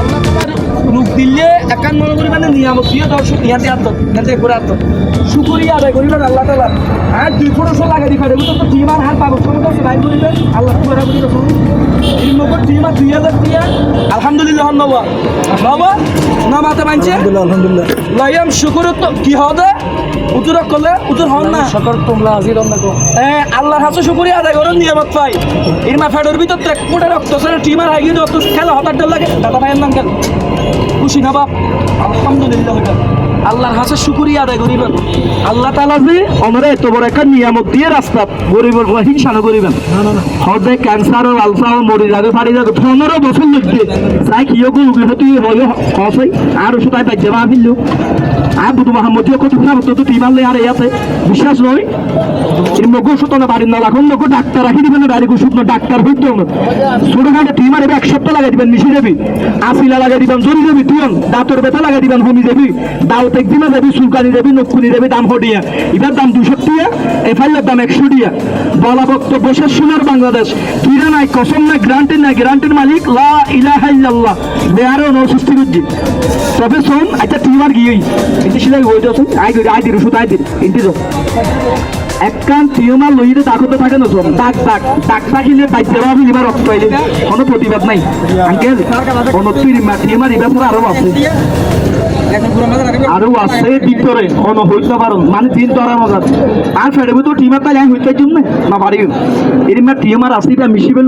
আল্লাহ তোমার রূপ দিলে একান মনে করি মানে নিয়ামত। দিয়ে দর্শক ইয়াতে আত্ম ইয়াতে করে আত্ম। সুকরিয়া আদায় করিবেন আল্লাহ তালা হ্যাঁ দুই ফোরশো লাগাই দিবে এগুলো তো তিন পাবো। সময় আছে বাইর করিবেন আল্লাহ করে বলি তো নম্বর তিন টিমার দুই হাজার দিয়া আলহামদুলিল্লাহ ধন্যবাদ। বাবা না নমাতে মানছে আলহামদুলিল্লাহ লাইয়াম শুকুর কি হবে উতুর করলে উতুর হন না? শকর তোমরা হাজির না দেখো। হ্যাঁ আল্লাহর হাতে শুকুরিয়া আদায় করুন নিয়ামত পাই। ইরমা ফেডর ভিতর তো এক ফুটে রক্ত সেটা টিমার কিন্তু অত খেলা হঠাৎ লাগে। দাদা ভাইয়ের নাম খেল খুশি না বাপ? আলহামদুলিল্লাহ। আল্লাহর হাসে শুকুরিয়া আদায় করিবেন আল্লাহ তালা যে আমরা এত বড় একটা নিয়ামত দিয়ে রাস্তা গরিবের কোনো হিংসা না করিবেন হদে ক্যান্সার ও আলসা ও মরি যাবে পারি যাবে পনেরো বছর লাগবে তাই কি হলে হসই আর ওষুধ তাই বাজ্যে মা ফিরল মাহমুদীয় বুধ মাহমুদ কত খারাপ তো টিমালে আর ইয়াতে বিশ্বাস নয়? মগু ওষুধ বাড়ির না রাখুন ডাক্তার রাখি দিবেন বাড়ি ডাক্তার হইত এক সপ্তাহ লাগাই দিবেন, মিশে যাবি। আসিলা লাগাই দিবেন জরি যাবি, তুই দাঁতর ব্যথা লাগাই দিবেন হমি যাবি। দাওত একদিনে যাবি, চুলকানি যাবি নকুনি যাবি, দাম হটিয়া। এবার দাম দুশো টিয়া এফআইআর দাম একশো টিয়া বলা বক্তব্য শেষ সোনার বাংলাদেশ। কিরা নাই কসম না, গ্রান্টের না, গ্রান্টের মালিক, লা ইলাহা ইল্লাল্লাহ বেয়ারও নৌ সৃষ্টি করছি তবে শোন আচ্ছা টিমার গিয়ে এটি সেটা ওই তো আই করি আই দির ওষুধ আই দির ইন্টি তো একখান টিউমার লইতে দাগতে থাকে না, শোন। দাগ দাগ দাগ থাকিলে বাইতে পাবি এবার রক্ত পাইলে কোনো প্রতিবাদ নাই। আঙ্কেল, কোনো টিউমার এবার আরও আছে। আরও আছে ভিতরে অ হইতে পারো মানে তিন তরা মজা আর ফেরবে তো টিমার আমি হইতে জন্য না? পারি এর টিউমার আসি মিশিবে